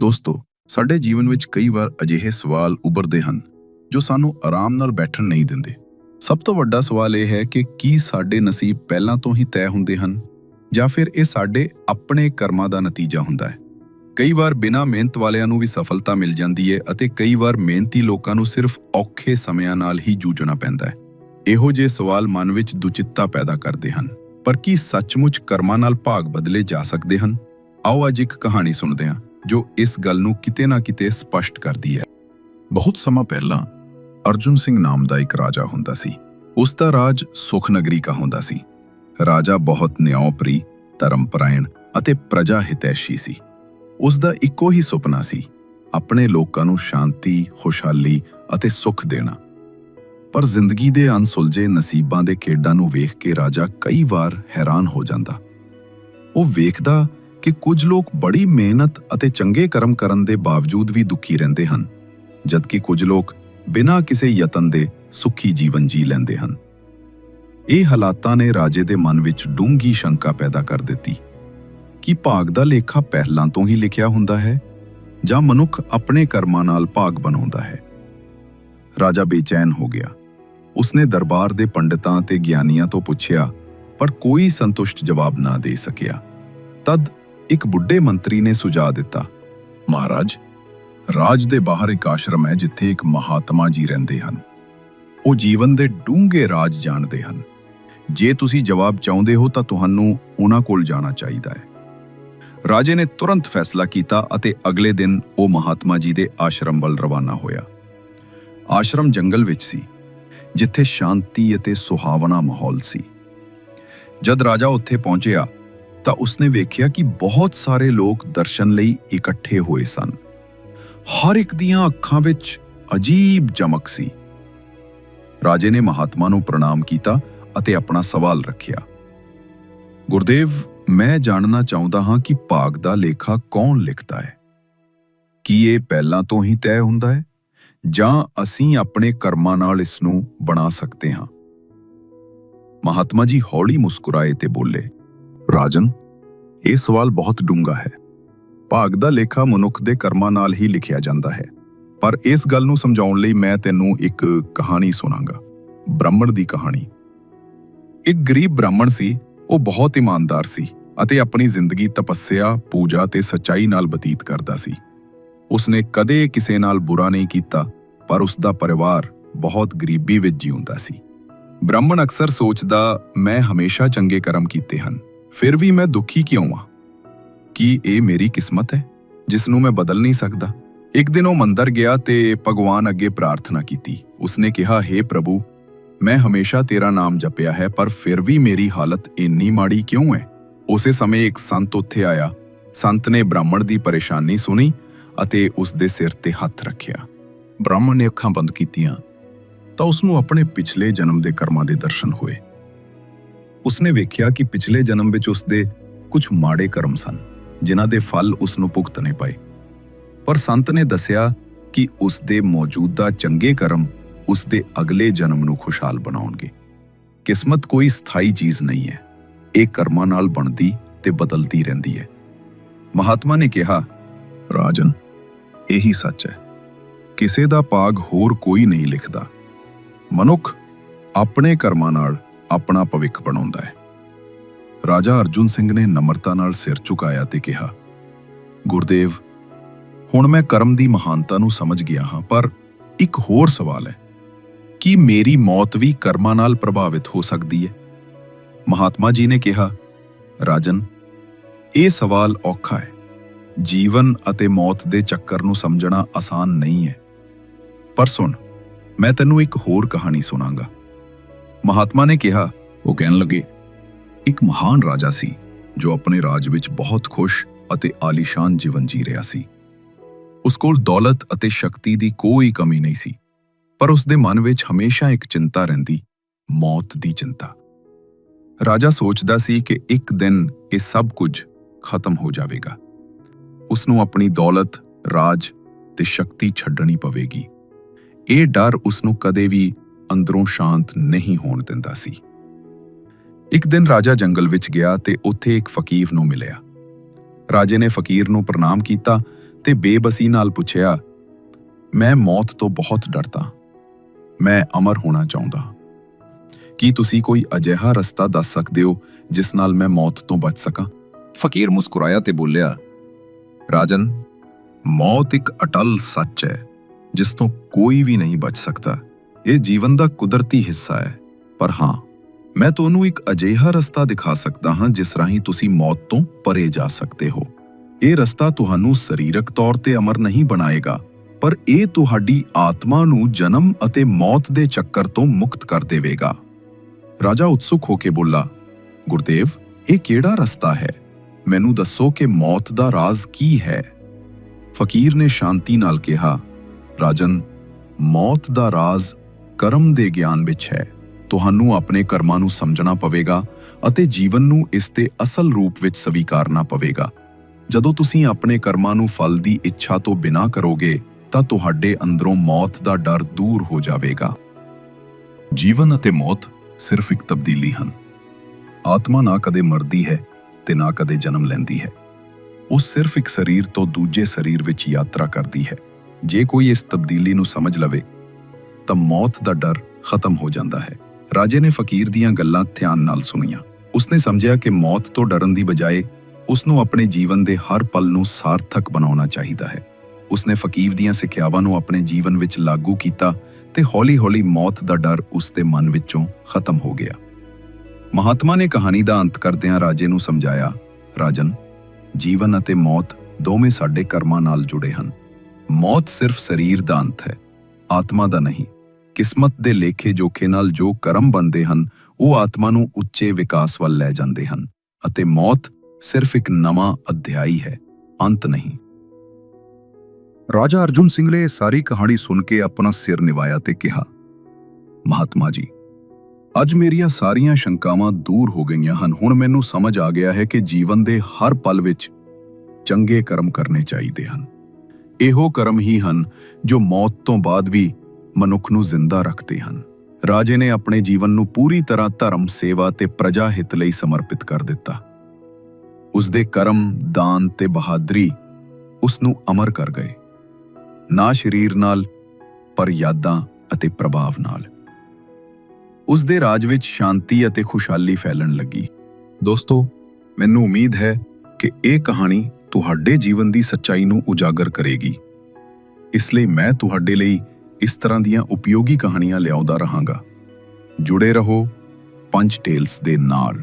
ਦੋਸਤੋ, ਸਾਡੇ ਜੀਵਨ ਵਿੱਚ ਕਈ ਵਾਰ ਅਜਿਹੇ ਸਵਾਲ ਉੱਭਰਦੇ ਹਨ, ਜੋ ਸਾਨੂੰ ਆਰਾਮ ਨਾਲ ਬੈਠਣ ਨਹੀਂ ਦਿੰਦੇ। ਸਭ ਤੋਂ ਵੱਡਾ ਸਵਾਲ ਇਹ ਹੈ ਕਿ ਕੀ ਸਾਡੇ ਨਸੀਬ ਪਹਿਲਾਂ ਤੋਂ ਹੀ ਤੈਅ ਹੁੰਦੇ ਹਨ? ਜਾਂ ਫਿਰ ਇਹ ਸਾਡੇ ਆਪਣੇ ਕਰਮਾਂ ਦਾ ਨਤੀਜਾ ਹੁੰਦਾ ਹੈ? ਕਈ ਵਾਰ ਬਿਨਾਂ ਮਿਹਨਤ ਵਾਲਿਆਂ ਨੂੰ ਵੀ ਸਫਲਤਾ ਮਿਲ ਜਾਂਦੀ ਹੈ ਅਤੇ ਕਈ ਵਾਰ ਮਿਹਨਤੀ ਲੋਕਾਂ ਨੂੰ ਸਿਰਫ ਔਖੇ ਸਮਿਆਂ ਨਾਲ ਹੀ ਜੂਝਣਾ ਪੈਂਦਾ ਹੈ। ਇਹੋ ਜਿਹੇ ਸਵਾਲ ਮਨ ਵਿੱਚ ਦੁਚਿੱਤਾ ਪੈਦਾ ਕਰਦੇ ਹਨ। ਪਰ ਕੀ ਸੱਚਮੁੱਚ ਕਰਮਾਂ ਨਾਲ ਭਾਗ ਬਦਲੇ ਜਾ ਸਕਦੇ ਹਨ? ਆਓ ਅੱਜ ਇੱਕ ਕਹਾਣੀ ਸੁਣਦੇ ਹਾਂ। ਜੋ ਇਸ ਗੱਲ ਨੂੰ ਕਿਤੇ ਨਾ ਕਿਤੇ ਸਪਸ਼ਟ ਕਰਦੀ ਹੈ। ਬਹੁਤ ਸਮਾਂ ਪਹਿਲਾਂ ਅਰਜੁਨ ਸਿੰਘ ਨਾਮ ਦਾ ਇੱਕ ਰਾਜਾ ਹੁੰਦਾ ਸੀ। ਉਸ ਦਾ ਰਾਜ ਸੁਖ ਨਗਰੀ ਕਾ ਹੁੰਦਾ ਸੀ। ਰਾਜਾ ਬਹੁਤ ਨਿਆਂਪਰੀ ਧਰਮਪਰਾਇਣ ਅਤੇ ਪ੍ਰਜਾ ਹਿਤੈਸ਼ੀ ਸੀ। ਉਸ ਦਾ ਇੱਕੋ ਹੀ ਸੁਪਨਾ ਸੀ, ਆਪਣੇ ਲੋਕਾਂ ਨੂੰ ਸ਼ਾਂਤੀ, ਖੁਸ਼ਹਾਲੀ ਅਤੇ ਸੁੱਖ ਦੇਣਾ। ਪਰ ਜ਼ਿੰਦਗੀ ਦੇ ਅਣਸੁਲਝੇ ਨਸੀਬਾਂ ਦੇ ਖੇਡਾਂ ਨੂੰ ਵੇਖ ਕੇ ਰਾਜਾ ਕਈ ਵਾਰ ਹੈਰਾਨ ਹੋ ਜਾਂਦਾ। ਉਹ ਵੇਖਦਾ ਕਿ ਕੁਝ ਲੋਕ ਬੜੀ ਮਿਹਨਤ ਅਤੇ ਚੰਗੇ ਕਰਮ ਕਰਨ ਦੇ ਬਾਵਜੂਦ ਵੀ ਦੁਖੀ ਰਹਿੰਦੇ ਹਨ, ਜਦਕਿ ਕੁਝ ਲੋਕ ਬਿਨਾਂ ਕਿਸੇ ਯਤਨ ਦੇ ਸੁਖੀ ਜੀਵਨ ਜੀ ਲੈਂਦੇ ਹਨ। ਇਹ ਹਾਲਾਤਾਂ ਨੇ ਰਾਜੇ ਦੇ ਮਨ ਵਿੱਚ ਡੂੰਗੀ ਸ਼ੰਕਾ ਪੈਦਾ ਕਰ ਦਿੱਤੀ। ਕਿ ਭਾਗ ਦਾ ਲੇਖਾ ਪਹਿਲਾਂ ਤੋਂ ਹੀ ਲਿਖਿਆ ਹੁੰਦਾ ਹੈ, ਜਾਂ ਮਨੁੱਖ ਆਪਣੇ ਕਰਮਾਂ ਨਾਲ ਭਾਗ ਬਣਾਉਂਦਾ ਹੈ? ਰਾਜਾ ਬੇਚੈਨ ਹੋ ਗਿਆ। ਉਸਨੇ ਦਰਬਾਰ ਦੇ ਪੰਡਿਤਾਂ ਤੇ ਗਿਆਨੀਆਂ ਤੋਂ ਪੁੱਛਿਆ, ਪਰ ਕੋਈ ਸੰਤੁਸ਼ਟ ਜਵਾਬ ਨਾ ਦੇ ਸਕਿਆ। ਤਦ ਇੱਕ ਬੁੱਢੇ ਮੰਤਰੀ ਨੇ ਸੁਝਾਅ ਦਿੱਤਾ, ਮਹਾਰਾਜ, ਰਾਜ ਦੇ ਬਾਹਰ ਇੱਕ ਆਸ਼ਰਮ ਹੈ ਜਿੱਥੇ ਇੱਕ ਮਹਾਤਮਾ ਜੀ ਰਹਿੰਦੇ ਹਨ। ਉਹ ਜੀਵਨ ਦੇ ਡੂੰਘੇ ਰਾਜ ਜਾਣਦੇ ਹਨ। ਜੇ ਤੁਸੀਂ ਜਵਾਬ ਚਾਹੁੰਦੇ ਹੋ ਤਾਂ ਤੁਹਾਨੂੰ ਉਹਨਾਂ ਕੋਲ ਜਾਣਾ ਚਾਹੀਦਾ ਹੈ। ਰਾਜੇ ਨੇ ਤੁਰੰਤ ਫੈਸਲਾ ਕੀਤਾ ਅਤੇ ਅਗਲੇ ਦਿਨ ਉਹ ਮਹਾਤਮਾ ਜੀ ਦੇ ਆਸ਼ਰਮ ਵੱਲ ਰਵਾਨਾ ਹੋਇਆ। ਆਸ਼ਰਮ ਜੰਗਲ ਵਿੱਚ ਸੀ, ਜਿੱਥੇ ਸ਼ਾਂਤੀ ਅਤੇ ਸੁਹਾਵਣਾ ਮਾਹੌਲ ਸੀ। ਜਦ ਰਾਜਾ ਉੱਥੇ ਪਹੁੰਚਿਆ ਤਾਂ ਉਸਨੇ ਵੇਖਿਆ ਕਿ ਬਹੁਤ ਸਾਰੇ ਲੋਕ ਦਰਸ਼ਨ ਲਈ ਇਕੱਠੇ ਹੋਏ ਸਨ। ਹਰ ਇੱਕ ਦੀਆਂ ਅੱਖਾਂ ਵਿੱਚ ਅਜੀਬ ਚਮਕ ਸੀ। ਰਾਜੇ ਨੇ ਮਹਾਤਮਾ ਨੂੰ ਪ੍ਰਣਾਮ ਕੀਤਾ ਅਤੇ ਆਪਣਾ ਸਵਾਲ ਰੱਖਿਆ। ਗੁਰਦੇਵ, ਮੈਂ ਜਾਣਨਾ ਚਾਹੁੰਦਾ ਹਾਂ ਕਿ ਭਾਗ ਦਾ ਲੇਖਾ ਕੌਣ ਲਿਖਦਾ ਹੈ? ਕੀ ਇਹ ਪਹਿਲਾਂ ਤੋਂ ਹੀ ਤੈਅ ਹੁੰਦਾ ਹੈ? ਜਾਂ ਅਸੀਂ ਆਪਣੇ ਕਰਮਾਂ ਨਾਲ ਇਸ ਨੂੰ ਬਣਾ ਸਕਦੇ ਹਾਂ? ਮਹਾਤਮਾ ਜੀ ਹੌਲੀ ਮੁਸਕਰਾਏ ਤੇ ਬੋਲੇ ਰਾਜਨ, ਇਹ ਸਵਾਲ ਬਹੁਤ ਡੂੰਘਾ ਹੈ। ਭਾਗ ਦਾ ਲੇਖਾ ਮਨੁੱਖ ਦੇ ਕਰਮਾਂ ਨਾਲ ਹੀ ਲਿਖਿਆ ਜਾਂਦਾ ਹੈ। ਪਰ ਇਸ ਗੱਲ ਨੂੰ ਸਮਝਾਉਣ ਲਈ ਮੈਂ ਤੈਨੂੰ ਇੱਕ ਕਹਾਣੀ ਸੁਣਾਗਾ। ਬ੍ਰਾਹਮਣ ਦੀ ਕਹਾਣੀ। ਇੱਕ ਗਰੀਬ ਬ੍ਰਾਹਮਣ ਸੀ, ਉਹ ਬਹੁਤ ਇਮਾਨਦਾਰ ਸੀ ਅਤੇ ਆਪਣੀ ਜ਼ਿੰਦਗੀ ਤਪੱਸਿਆ, ਪੂਜਾ ਤੇ ਸੱਚਾਈ ਨਾਲ ਬਤੀਤ ਕਰਦਾ ਸੀ। ਉਸਨੇ ਕਦੇ ਕਿਸੇ ਨਾਲ ਬੁਰਾ ਨਹੀਂ ਕੀਤਾ, ਪਰ ਉਸ ਦਾ ਪਰਿਵਾਰ ਬਹੁਤ ਗਰੀਬੀ ਵਿੱਚ ਜਿਉਂਦਾ ਸੀ। ਬ੍ਰਾਹਮਣ ਅਕਸਰ ਸੋਚਦਾ, ਮੈਂ ਹਮੇਸ਼ਾ ਚੰਗੇ ਕਰਮ ਕੀਤੇ ਹਨ। ਫਿਰ ਵੀ ਮੈਂ ਦੁਖੀ ਕਿਉਂ ਆ ਕੀ ਇਹ ਮੇਰੀ ਕਿਸਮਤ ਹੈ ਜਿਸ ਨੂੰ ਮੈਂ ਬਦਲ ਨਹੀਂ ਸਕਦਾ? ਇੱਕ ਦਿਨ ਉਹ ਮੰਦਰ ਗਿਆ ਤੇ ਭਗਵਾਨ ਅੱਗੇ ਪ੍ਰਾਰਥਨਾ ਕੀਤੀ। ਉਸਨੇ ਕਿਹਾ हे ਪ੍ਰਭੂ, ਮੈਂ ਹਮੇਸ਼ਾ ਤੇਰਾ ਨਾਮ ਜਪਿਆ ਹੈ, ਪਰ ਫਿਰ ਵੀ ਮੇਰੀ ਹਾਲਤ ਇੰਨੀ ਮਾੜੀ ਕਿਉਂ ਹੈ? ਉਸੇ ਸਮੇਂ ਇੱਕ ਸੰਤ ਉੱਥੇ ਆਇਆ। ਸੰਤ ਨੇ ਬ੍ਰਾਹਮਣ ਦੀ ਪਰੇਸ਼ਾਨੀ ਸੁਣੀ ਅਤੇ ਉਸ ਦੇ ਸਿਰ ਤੇ ਹੱਥ ਰੱਖਿਆ। ਬ੍ਰਾਹਮਣ ਨੇ ਅੱਖਾਂ ਬੰਦ ਕੀਤੀਆਂ ਤਾਂ ਉਸ ਨੂੰ ਆਪਣੇ ਪਿਛਲੇ ਜਨਮ ਦੇ ਕਰਮਾਂ ਦੇ ਦਰਸ਼ਨ ਹੋਏ। ਉਸਨੇ ਵੇਖਿਆ ਕਿ ਪਿਛਲੇ ਜਨਮ ਵਿੱਚ ਉਸਦੇ ਕੁਝ ਮਾੜੇ ਕਰਮ ਸਨ, ਜਿਨ੍ਹਾਂ ਦੇ ਫਲ ਉਸ ਨੂੰ ਭੁਗਤਣੇ ਪਏ। ਪਰ ਸੰਤ ਨੇ ਦੱਸਿਆ ਕਿ ਉਸ ਦੇ ਮੌਜੂਦਾ ਚੰਗੇ ਕਰਮ ਉਸ ਦੇ ਅਗਲੇ ਜਨਮ ਨੂੰ ਖੁਸ਼ਹਾਲ ਬਣਾਉਣਗੇ। ਕਿਸਮਤ ਕੋਈ ਸਥਾਈ ਚੀਜ਼ ਨਹੀਂ ਹੈ। ਇਹ ਕਰਮਾਂ ਨਾਲ ਬਣਦੀ ਤੇ ਬਦਲਦੀ ਰਹਿੰਦੀ ਹੈ। ਮਹਾਤਮਾ ਨੇ ਕਿਹਾ, ਰਾਜਨ, ਇਹੀ ਸੱਚ ਹੈ। ਕਿਸੇ ਦਾ ਭਾਗ ਹੋਰ ਕੋਈ ਨਹੀਂ ਲਿਖਦਾ। ਮਨੁੱਖ ਆਪਣੇ ਕਰਮਾਂ ਨਾਲ ਆਪਣਾ ਭਵਿੱਖ ਬਣਾਉਂਦਾ ਹੈ। ਰਾਜਾ ਅਰਜੁਨ ਸਿੰਘ ਨੇ ਨਮਰਤਾ ਨਾਲ ਸਿਰ ਝੁਕਾਇਆ ਤੇ ਕਿਹਾ, ਗੁਰਦੇਵ, ਹੁਣ ਮੈਂ ਕਰਮ ਦੀ ਮਹਾਨਤਾ ਨੂੰ ਸਮਝ ਗਿਆ ਹਾਂ, ਪਰ ਇੱਕ ਹੋਰ ਸਵਾਲ ਹੈ। ਕੀ ਮੇਰੀ ਮੌਤ ਵੀ ਕਰਮਾਂ ਨਾਲ ਪ੍ਰਭਾਵਿਤ ਹੋ ਸਕਦੀ ਹੈ? ਮਹਾਤਮਾ ਜੀ ਨੇ ਕਿਹਾ, ਰਾਜਨ, ਇਹ ਸਵਾਲ ਔਖਾ ਹੈ। ਜੀਵਨ ਅਤੇ ਮੌਤ ਦੇ ਚੱਕਰ ਨੂੰ ਸਮਝਣਾ ਆਸਾਨ ਨਹੀਂ ਹੈ। ਪਰ ਸੁਣ, ਮੈਂ ਤੈਨੂੰ ਇੱਕ ਹੋਰ ਕਹਾਣੀ ਸੁਣਾਗਾ। ਮਹਾਤਮਾ ਨੇ ਕਿਹਾ, ਉਹ ਕਹਿਣ ਲੱਗੇ, ਇੱਕ ਮਹਾਨ ਰਾਜਾ ਸੀ, ਜੋ ਆਪਣੇ ਰਾਜ ਵਿੱਚ ਬਹੁਤ ਖੁਸ਼ ਅਤੇ ਆਲੀਸ਼ਾਨ ਜੀਵਨ ਜੀ ਰਿਹਾ ਸੀ। ਉਸ ਕੋਲ ਦੌਲਤ ਅਤੇ ਸ਼ਕਤੀ ਦੀ ਕੋਈ ਕਮੀ ਨਹੀਂ ਸੀ, ਪਰ ਉਸ ਦੇ ਮਨ ਵਿੱਚ ਹਮੇਸ਼ਾ ਇੱਕ ਚਿੰਤਾ ਰਹਿੰਦੀ, ਮੌਤ ਦੀ ਚਿੰਤਾ। ਰਾਜਾ ਸੋਚਦਾ ਸੀ ਕਿ ਇੱਕ ਦਿਨ ਇਹ ਸਭ ਕੁਝ ਖਤਮ ਹੋ ਜਾਵੇਗਾ। ਉਸ ਨੂੰ ਆਪਣੀ ਦੌਲਤ, ਰਾਜ ਤੇ ਸ਼ਕਤੀ ਛੱਡਣੀ ਪਵੇਗੀ। ਇਹ ਡਰ ਉਸ ਨੂੰ ਕਦੇ ਵੀ ਅੰਦਰੋਂ ਸ਼ਾਂਤ ਨਹੀਂ ਹੋਣ ਦਿੰਦਾ ਸੀ। ਇੱਕ ਦਿਨ ਰਾਜਾ ਜੰਗਲ ਵਿੱਚ ਗਿਆ ਤੇ ਉੱਥੇ ਇੱਕ ਫਕੀਰ ਨੂੰ ਮਿਲਿਆ। ਰਾਜੇ ਨੇ ਫਕੀਰ ਨੂੰ ਪ੍ਰਣਾਮ ਕੀਤਾ ਤੇ ਬੇਬਸੀ ਨਾਲ ਪੁੱਛਿਆ, ਮੈਂ ਮੌਤ ਤੋਂ ਬਹੁਤ ਡਰਦਾ। ਮੈਂ ਅਮਰ ਹੋਣਾ ਚਾਹੁੰਦਾ। ਕੀ ਤੁਸੀਂ ਕੋਈ ਅਜਿਹਾ ਰਸਤਾ ਦੱਸ ਸਕਦੇ ਹੋ ਜਿਸ ਨਾਲ ਮੈਂ ਮੌਤ ਤੋਂ ਬਚ ਸਕਾਂ? ਫਕੀਰ ਮੁਸਕਰਾਇਆ ਤੇ ਬੋਲਿਆ, ਰਾਜਨ, ਮੌਤ ਇੱਕ ਅਟਲ ਸੱਚ ਹੈ, ਜਿਸ ਤੋਂ ਕੋਈ ਵੀ ਨਹੀਂ ਬਚ ਸਕਦਾ। ਇਹ ਜੀਵਨ ਦਾ ਕੁਦਰਤੀ ਹਿੱਸਾ ਹੈ। ਪਰ ਹਾਂ, ਮੈਂ ਤੁਹਾਨੂੰ ਇੱਕ ਅਜਿਹਾ ਰਸਤਾ ਦਿਖਾ ਸਕਦਾ ਹਾਂ ਜਿਸ ਰਾਹੀਂ ਤੁਸੀਂ ਮੌਤ ਤੋਂ ਪਰੇ ਜਾ ਸਕਦੇ ਹੋ। ਇਹ ਰਸਤਾ ਤੁਹਾਨੂੰ ਸਰੀਰਕ ਤੌਰ ਤੇ ਅਮਰ ਨਹੀਂ ਬਣਾਏਗਾ, ਪਰ ਇਹ ਤੁਹਾਡੀ ਆਤਮਾ ਨੂੰ ਜਨਮ ਅਤੇ ਮੌਤ ਦੇ ਚੱਕਰ ਤੋਂ ਮੁਕਤ ਕਰ ਦੇਵੇਗਾ। ਰਾਜਾ ਉਤਸੁਕ ਹੋ ਕੇ ਬੋਲਾ, ਗੁਰਦੇਵ, ਇਹ ਕਿਹੜਾ ਰਸਤਾ ਹੈ? ਮੈਨੂੰ ਦੱਸੋ ਕਿ ਮੌਤ ਦਾ ਰਾਜ਼ ਕੀ ਹੈ? ਫਕੀਰ ਨੇ ਸ਼ਾਂਤੀ ਨਾਲ ਕਿਹਾ, ਰਾਜਨ, ਮੌਤ ਦਾ ਰਾਜ਼ ਕਰਮ ਦੇ ਗਿਆਨ ਵਿੱਚ ਹੈ। ਤੁਹਾਨੂੰ ਆਪਣੇ ਕਰਮਾਂ ਨੂੰ ਸਮਝਣਾ ਪਵੇਗਾ ਅਤੇ ਜੀਵਨ ਨੂੰ ਇਸ ਦੇ ਅਸਲ ਰੂਪ ਵਿੱਚ ਸਵੀਕਾਰਨਾ ਪਵੇਗਾ। ਜਦੋਂ ਤੁਸੀਂ ਆਪਣੇ ਕਰਮਾਂ ਨੂੰ ਫਲ ਦੀ ਇੱਛਾ ਤੋਂ ਬਿਨਾਂ ਕਰੋਗੇ, ਤਾਂ ਤੁਹਾਡੇ ਅੰਦਰੋਂ ਮੌਤ ਦਾ ਡਰ ਦੂਰ ਹੋ ਜਾਵੇਗਾ। ਜੀਵਨ ਅਤੇ ਮੌਤ ਸਿਰਫ ਇੱਕ ਤਬਦੀਲੀ ਹਨ। ਆਤਮਾ ਨਾ ਕਦੇ ਮਰਦੀ ਹੈ ਤੇ ਨਾ ਕਦੇ ਜਨਮ ਲੈਂਦੀ ਹੈ। ਉਹ ਸਿਰਫ ਇੱਕ ਸਰੀਰ ਤੋਂ ਦੂਜੇ ਸਰੀਰ ਵਿੱਚ ਯਾਤਰਾ ਕਰਦੀ ਹੈ। ਜੇ ਕੋਈ ਇਸ ਤਬਦੀਲੀ ਨੂੰ ਸਮਝ ਲਵੇ ਤਾਂ ਮੌਤ ਦਾ ਡਰ ਖਤਮ ਹੋ ਜਾਂਦਾ ਹੈ। ਰਾਜੇ ਨੇ ਫਕੀਰ ਦੀਆਂ ਗੱਲਾਂ ਧਿਆਨ ਨਾਲ ਸੁਣੀਆਂ। ਉਸਨੇ ਸਮਝਿਆ ਕਿ ਮੌਤ ਤੋਂ ਡਰਨ ਦੀ ਬਜਾਏ ਉਸ ਨੂੰ ਆਪਣੇ ਜੀਵਨ ਦੇ ਹਰ ਪਲ ਨੂੰ ਸਾਰਥਕ ਬਣਾਉਣਾ ਚਾਹੀਦਾ ਹੈ। ਉਸਨੇ ਫਕੀਰ ਦੀਆਂ ਸਿੱਖਿਆਵਾਂ ਨੂੰ ਆਪਣੇ ਜੀਵਨ ਵਿੱਚ ਲਾਗੂ ਕੀਤਾ ਤੇ ਹੌਲੀ-ਹੌਲੀ ਮੌਤ ਦਾ ਡਰ ਉਸ ਦੇ ਮਨ ਵਿੱਚੋਂ ਖਤਮ ਹੋ ਗਿਆ। ਮਹਾਤਮਾ ਨੇ ਕਹਾਣੀ ਦਾ ਅੰਤ ਕਰਦਿਆਂ ਰਾਜੇ ਨੂੰ ਸਮਝਾਇਆ, ਰਾਜਨ, ਜੀਵਨ ਅਤੇ ਮੌਤ ਦੋਵੇਂ ਸਾਡੇ ਕਰਮਾਂ ਨਾਲ ਜੁੜੇ ਹਨ। ਮੌਤ ਸਿਰਫ ਸਰੀਰ ਦਾ ਅੰਤ ਹੈ, ਆਤਮਾ ਦਾ ਨਹੀਂ। ਕਿਸਮਤ ਦੇ ਲੇਖੇ ਜੋਖੇ ਨਾਲ ਜੋ ਕਰਮ ਬੰਦੇ ਹਨ, ਉਹ ਆਤਮਾ ਨੂੰ ਉੱਚੇ ਵਿਕਾਸ ਵੱਲ ਲੈ ਜਾਂਦੇ ਹਨ ਅਤੇ ਮੌਤ ਸਿਰਫ ਇੱਕ ਨਵਾਂ ਅਧਿਆਈ ਹੈ, ਅੰਤ ਨਹੀਂ। ਰਾਜਾ ਅਰਜੁਨ ਸਿੰਘ ਨੇ ਇਹ ਸਾਰੀ ਕਹਾਣੀ ਸੁਣ ਕੇ ਆਪਣਾ ਸਿਰ ਨਿਵਾਇਆ ਤੇ ਕਿਹਾ, ਮਹਾਤਮਾ ਜੀ, ਅੱਜ ਮੇਰੀਆਂ ਸਾਰੀਆਂ ਸ਼ੰਕਾਵਾਂ ਦੂਰ ਹੋ ਗਈਆਂ ਹਨ। ਹੁਣ ਮੈਨੂੰ ਸਮਝ ਆ ਗਿਆ ਹੈ ਕਿ ਜੀਵਨ ਦੇ ਹਰ ਪਲ ਵਿੱਚ ਚੰਗੇ ਕਰਮ ਕਰਨੇ ਚਾਹੀਦੇ ਹਨ। ਇਹੋ ਕਰਮ ਹੀ ਹਨ ਜੋ ਮੌਤ ਤੋਂ ਬਾਅਦ ਵੀ ਮਨੁੱਖ ਨੂੰ ਜ਼ਿੰਦਾ ਰੱਖਦੇ ਹਨ। ਰਾਜੇ ਨੇ ਆਪਣੇ ਜੀਵਨ ਨੂੰ ਪੂਰੀ ਤਰ੍ਹਾਂ ਧਰਮ, ਸੇਵਾ ਤੇ ਪ੍ਰਜਾ ਹਿੱਤ ਲਈ ਸਮਰਪਿਤ ਕਰ ਦਿੱਤਾ। ਉਸ ਦੇ ਕਰਮ, ਦਾਨ ਤੇ ਬਹਾਦਰੀ ਉਸ ਨੂੰ ਅਮਰ ਕਰ ਗਏ। ਨਾ ਸਰੀਰ ਨਾਲ, ਪਰ ਯਾਦਾਂ ਅਤੇ ਪ੍ਰਭਾਵ ਨਾਲ। ਉਸ ਦੇ ਰਾਜ ਵਿੱਚ ਸ਼ਾਂਤੀ ਅਤੇ ਖੁਸ਼ਹਾਲੀ ਫੈਲਣ ਲੱਗੀ। ਦੋਸਤੋ, ਮੈਨੂੰ ਉਮੀਦ ਹੈ ਕਿ ਇਹ ਕਹਾਣੀ ਤੁਹਾਡੇ ਜੀਵਨ ਦੀ ਸੱਚਾਈ ਨੂੰ ਉਜਾਗਰ ਕਰੇਗੀ। ਇਸ ਲਈ ਮੈਂ ਤੁਹਾਡੇ ਲਈ ਇਸ ਤਰ੍ਹਾਂ ਦੀਆਂ ਉਪਯੋਗੀ ਕਹਾਣੀਆਂ ਲਿਆਉਂਦਾ ਰਹਾਂਗਾ। ਜੁੜੇ ਰਹੋ ਪੰਜ ਟੇਲਸ ਦੇ ਨਾਲ।